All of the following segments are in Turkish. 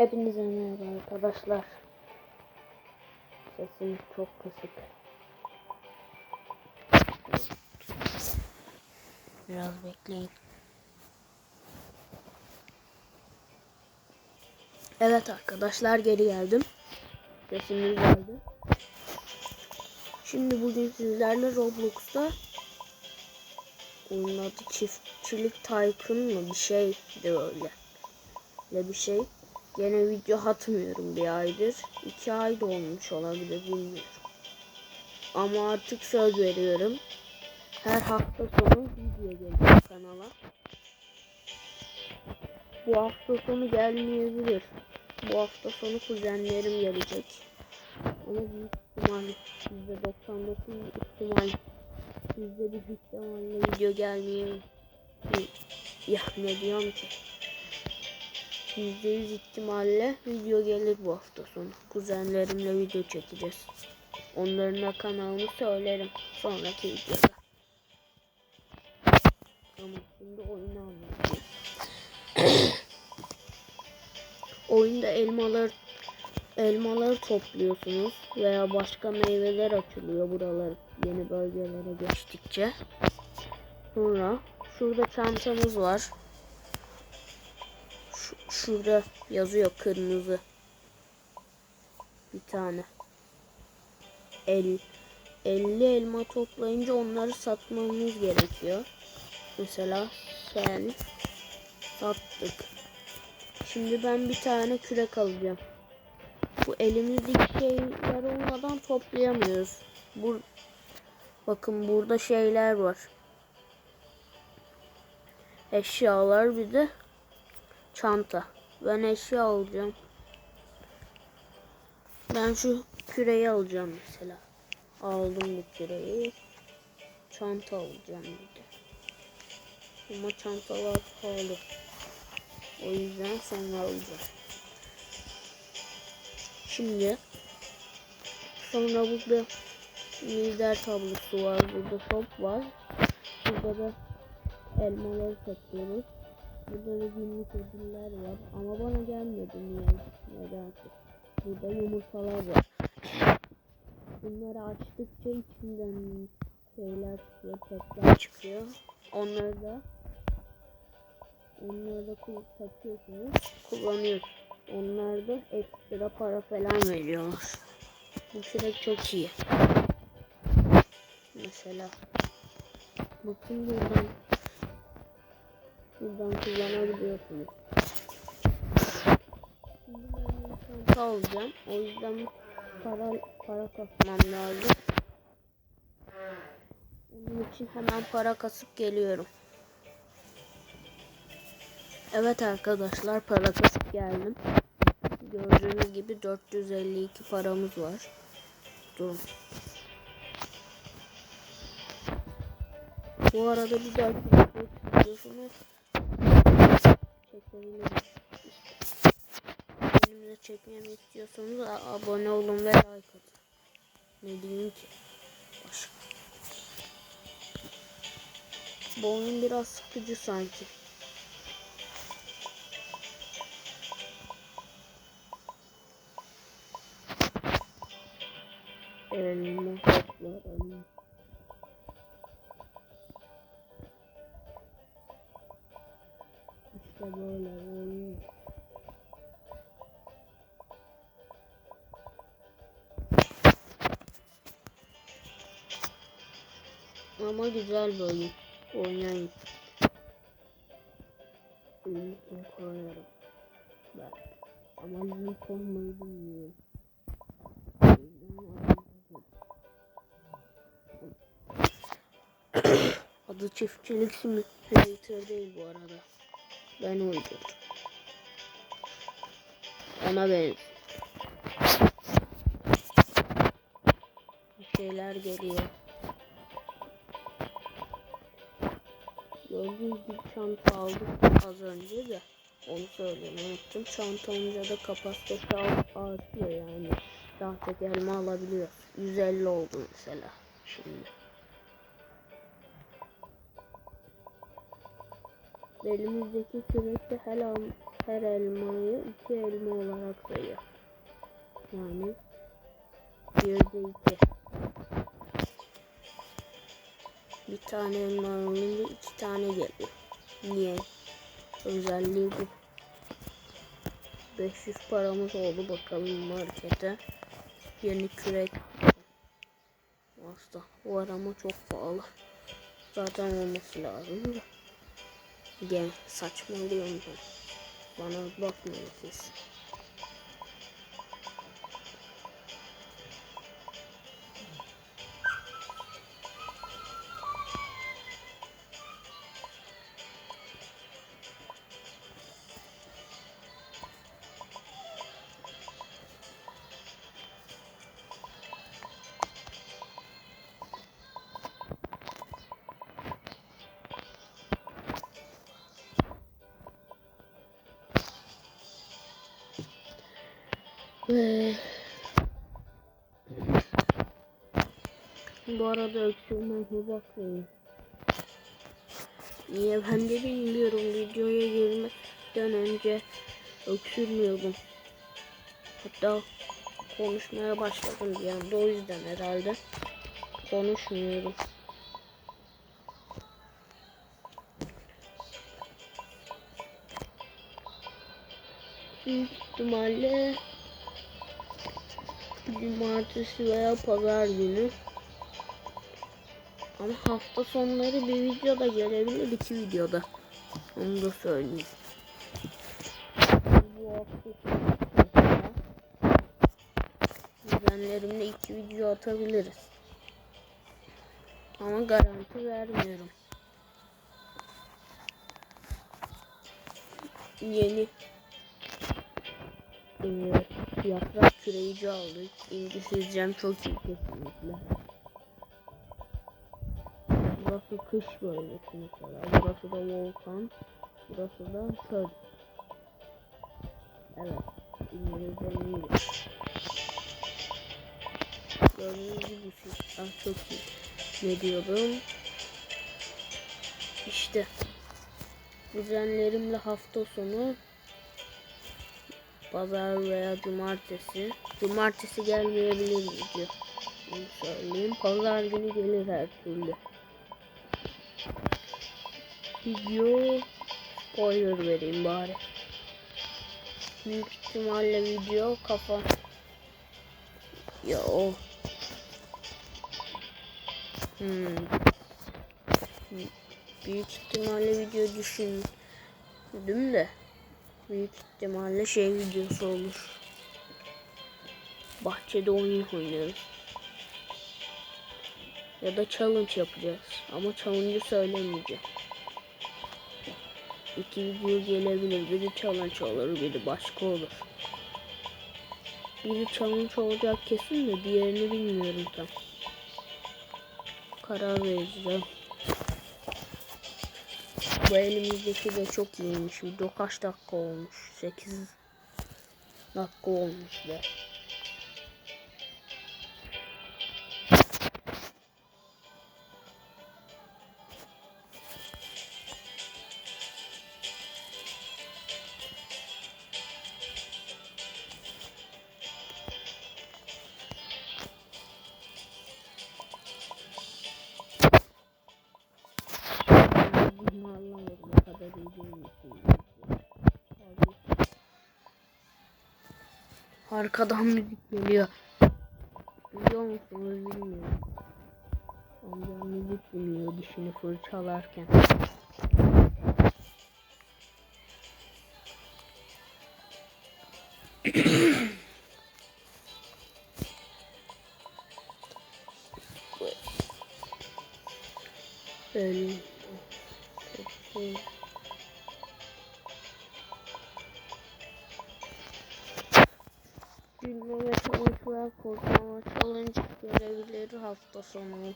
Hepinize merhaba arkadaşlar. Sesim çok kısık. Biraz bekleyin. Evet arkadaşlar geri geldim. Sesim güzeldi. Şimdi bugün sizlerle Roblox'ta onun adı çiftçilik Tycoon mu bir şeydi öyle. Öyle bir şey. Gene video atmıyorum bir aydır. iki ay da olmuş olabilir bilmiyorum. Ama artık söz veriyorum. Her hafta sonu video gelecek kanala. Bu hafta sonu gelmeyebilir. Bu hafta sonu kuzenlerim gelecek. Ama büyük ihtimal %99 ihtimal sizde bir ihtimalle video gelmeyebilir. Ya ne diyorum ki? %100 ihtimalle video gelir bu hafta sonu. Kuzenlerimle video çekeceğiz. Onların da kanalını söylerim sonraki videoda. Ama şimdi oyunu anlatayım. Oyunda elmalar elmaları topluyorsunuz veya başka meyveler açılıyor buralar yeni bölgelere geçtikçe. Sonra şurada çantamız var. Şu, şurada yazıyor kırmızı. Bir tane. El, 50 elma toplayınca onları satmamız gerekiyor. Mesela sen sattık. Şimdi ben bir tane kürek alacağım. Bu elimizdeki şeyler olmadan toplayamıyoruz. Bu bakın burada şeyler var. Eşyalar bir de çanta. Ben eşya alacağım. Ben şu küreyi alacağım mesela. Aldım bu küreyi. Çanta alacağım bir de. Ama çantalar pahalı. O yüzden sonra alacağım. Şimdi sonra burada lider tablosu var. Burada shop var. Burada da elmaları satıyoruz. Burada da günlük ödüller var. Ama bana gelmedi niye? Nedense. Burada yumurtalar var. Bunları açtıkça içinden şeyler çıkıyor, petler çıkıyor. Onları da onları da takıyorsunuz, kullanıyorsunuz. Onlar da ekstra para falan veriyorlar. Bu kürek çok iyi. Mesela bakın buradan buradan kullanabiliyorsunuz. Şimdi ben çanta alacağım. O yüzden para para kasmam lazım. Onun için hemen para kasıp geliyorum. Evet arkadaşlar para kasıp geldim. Gördüğünüz gibi 452 paramız var. Durun. Bu arada bir dahaki videosunu de çekmemi istiyorsanız abone olun ve like atın. Ne diyeyim ki? Başka. Bu oyun biraz sıkıcı sanki. Ama güzel bir oyun. Oynayın. Unicorn koyarım. Ben. Ama unicorn muydu bilmiyorum. Adı çiftçilik simulator değil bu arada. Ben uydurdum. Ona benziyor. Bir şeyler geliyor. gördüğünüz bir çanta aldık az önce de onu söylemeyi unuttum. Çanta olunca da kapasitesi artıyor yani. Daha tek elma alabiliyor. 150 oldu mesela şimdi. Elimizdeki kürekte her, her elmayı iki elma olarak sayıyor. Yani 1'de 2. Bir tane elma alınca iki tane geliyor. Niye? Özelliği bu. 500 paramız oldu bakalım markete. Yeni kürek. Aslında o arama çok pahalı. Zaten olması lazım da. Gel saçmalıyorum ben. Bana bakmayın siz. Bu arada öksürmeye bakmayın. Niye ben de bilmiyorum videoya girmeden önce öksürmüyordum. Hatta konuşmaya başladım bir anda o yüzden herhalde konuşmuyorum. Büyük ihtimalle cumartesi veya pazar günü. Ama hafta sonları bir videoda gelebilir iki videoda. Onu da söyleyeyim. Bu hafta Düzenlerimle iki video atabiliriz. Ama garanti vermiyorum. Yeni e, yaprak küreyici aldık. İngilizcem çok iyi kesinlikle. Burası kış bölgesi mesela. Burası da volkan. Burası da çöl. Evet. İngilizcem iyi. Gördüğünüz gibi sistem çok iyi. Ne diyordum? İşte. Kuzenlerimle hafta sonu pazar veya cumartesi. Cumartesi gelmeyebilir video. Bunu söyleyeyim. Pazar günü gelir her türlü. Video spoiler vereyim bari. Büyük ihtimalle video kafa ya hmm. Büyük ihtimalle video düşündüm de büyük ihtimalle şey videosu olur. Bahçede oyun oynarız. Ya da challenge yapacağız. Ama challenge'ı söylemeyeceğim. İki video gelebilir. Biri challenge olur, biri başka olur. Biri challenge olacak kesin de diğerini bilmiyorum tam. Karar vereceğim. Bu elimizdeki de çok iyiymiş. Video kaç dakika olmuş? 8 dakika olmuş be. Arkadan müzik geliyor. Biliyor musunuz bilmiyorum. Amcam müzik dinliyor dişini fırçalarken. Öyle. Hafta sonu.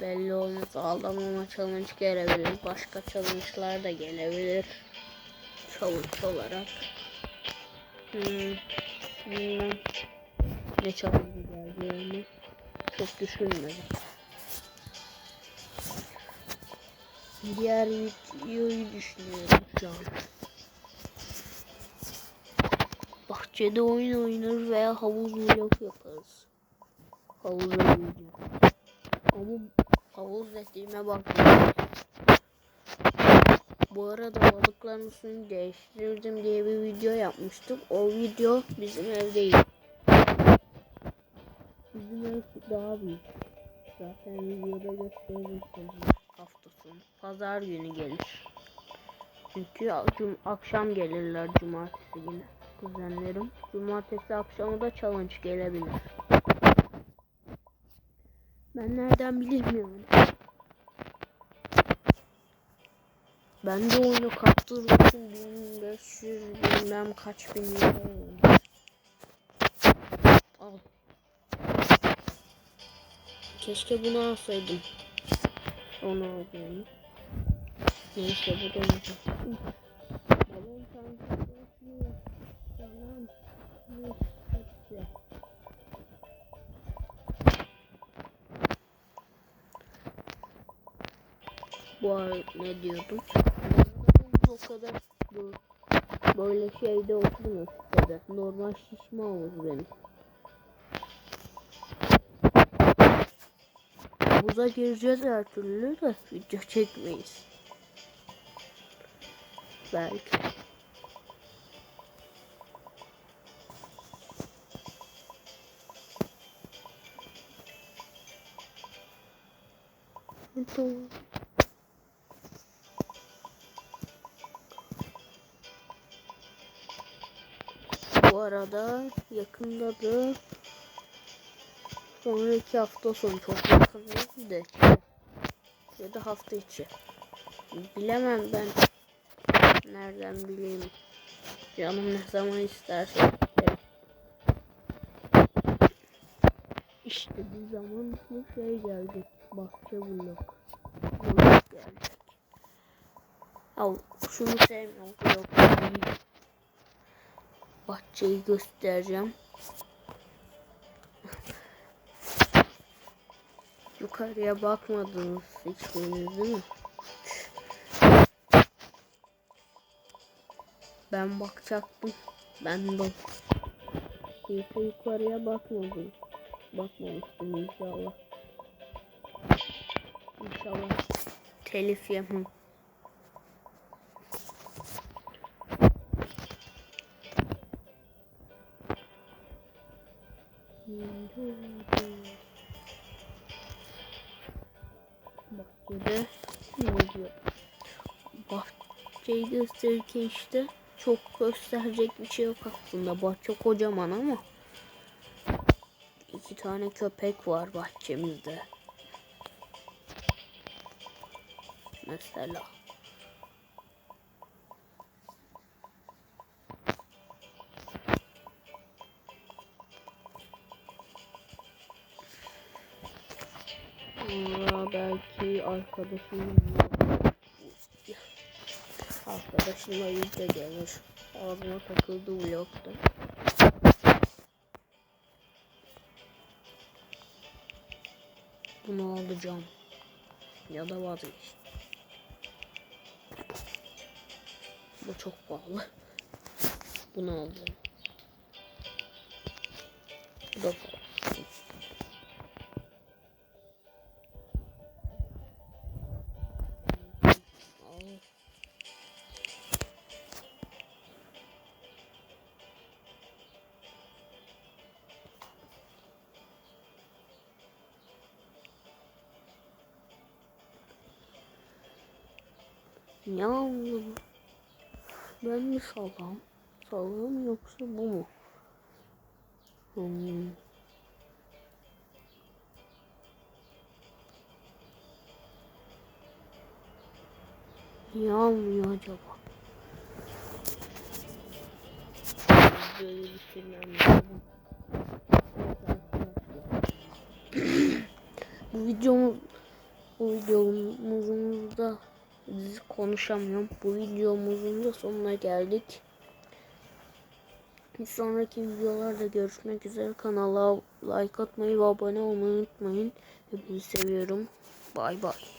Belli olmaz ağlamama challenge gelebilir. Başka challenge'lar da gelebilir. Challenge olarak. Hmm, bilmem ne challenge geleceğini çok düşünmedim. Diğer videoyu düşünüyorum şu an. bahçede oyun oynarız veya havuz vlog yaparız. Havuza gireceğim. Ama havuz dediğime bakmayın. Bu arada balıkların suyunu değiştirdim diye bir video yapmıştık. O video bizim evdeydi. Bizim ev daha büyük. Zaten videoda göstermiştim hafta sonu. Pazar günü gelir. Çünkü cum akşam gelirler cumartesi günü kuzenlerim. Cumartesi akşamı da challenge gelebilir. Ben nereden yani. Ben de oyunu kaptırmışım 1500 bilmem kaç bin lira. Al. Keşke bunu alsaydım. Onu alacağım. Neyse bu da güzel. Bu ne diyordum? O kadar bu böyle şeyde oturmuyor sitede. Normal şişme olur benim. Havuza gireceğiz her türlü de video çekmeyiz. Belki. Tamam. Bu arada yakında da sonraki hafta sonu çok yakın de ya da hafta içi. Bilemem ben. Nereden bileyim. Canım ne zaman isterse. isterim. İşte bir zaman bu şey geldi. Bahçe vlog. Vlog gelecek. Al şunu sevmiyorum. Değil. Bahçeyi göstereceğim. Yukarıya bakmadınız hiçbiriniz değil mi? Ben bakacaktım. Ben de kimse yukarıya bakmadım. Bakmamıştım inşallah. İnşallah telif yemem. Gösterirken işte çok gösterecek bir şey yok aslında. Bahçe kocaman ama iki tane köpek var bahçemizde. Mesela. Sonra belki arkadaşımla arkadaşımla yüzde gelir. Ağzıma takıldı vlogda. Bunu alacağım. Ya da vazgeç. Bu çok pahalı. Bunu alacağım. Bu da pahalı. Bu? Ben mi salam? Salam yoksa bu mu? Hmm. Niye acaba? Videoyu bitirmem lazım. bu videomuz bu videomuzun da konuşamıyorum. Bu videomuzun da sonuna geldik. Bir sonraki videolarda görüşmek üzere. Kanala like atmayı ve abone olmayı unutmayın. Hepinizi seviyorum. Bay bay.